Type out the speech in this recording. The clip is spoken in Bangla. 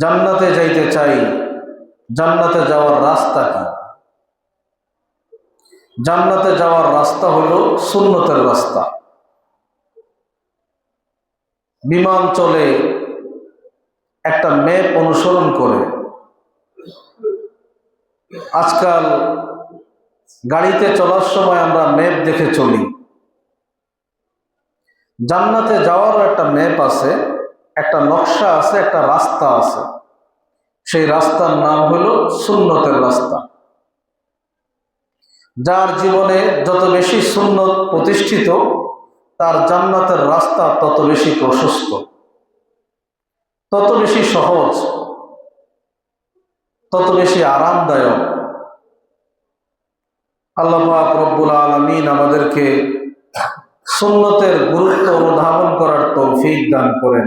জান্নাতে যাইতে চাই, জান্নাতে যাওয়ার রাস্তা কি? জান্নাতে যাওয়ার রাস্তা হলো সুন্নতের রাস্তা। বিমান চলে, একটা ম্যাপ অনুসরণ করে। আজকাল গাড়িতে চলার সময় আমরা ম্যাপ দেখে চলি। জান্নাতে যাওয়ারও একটা ম্যাপ আছে একটা নকশা আছে, একটা রাস্তা আছে। সেই রাস্তার নাম হলো সুন্নতের রাস্তা। যার জীবনে যত বেশি সুন্নত প্রতিষ্ঠিত, তার জান্নাতের রাস্তা তত বেশি প্রশস্ত, তত বেশি সহজ, তত বেশি আরামদায়ক। আল্লাহ রব্বুল আলমিন আমাদেরকে সুন্নতের গুরুত্ব অনুধাবন করার তৌফিক দান করেন।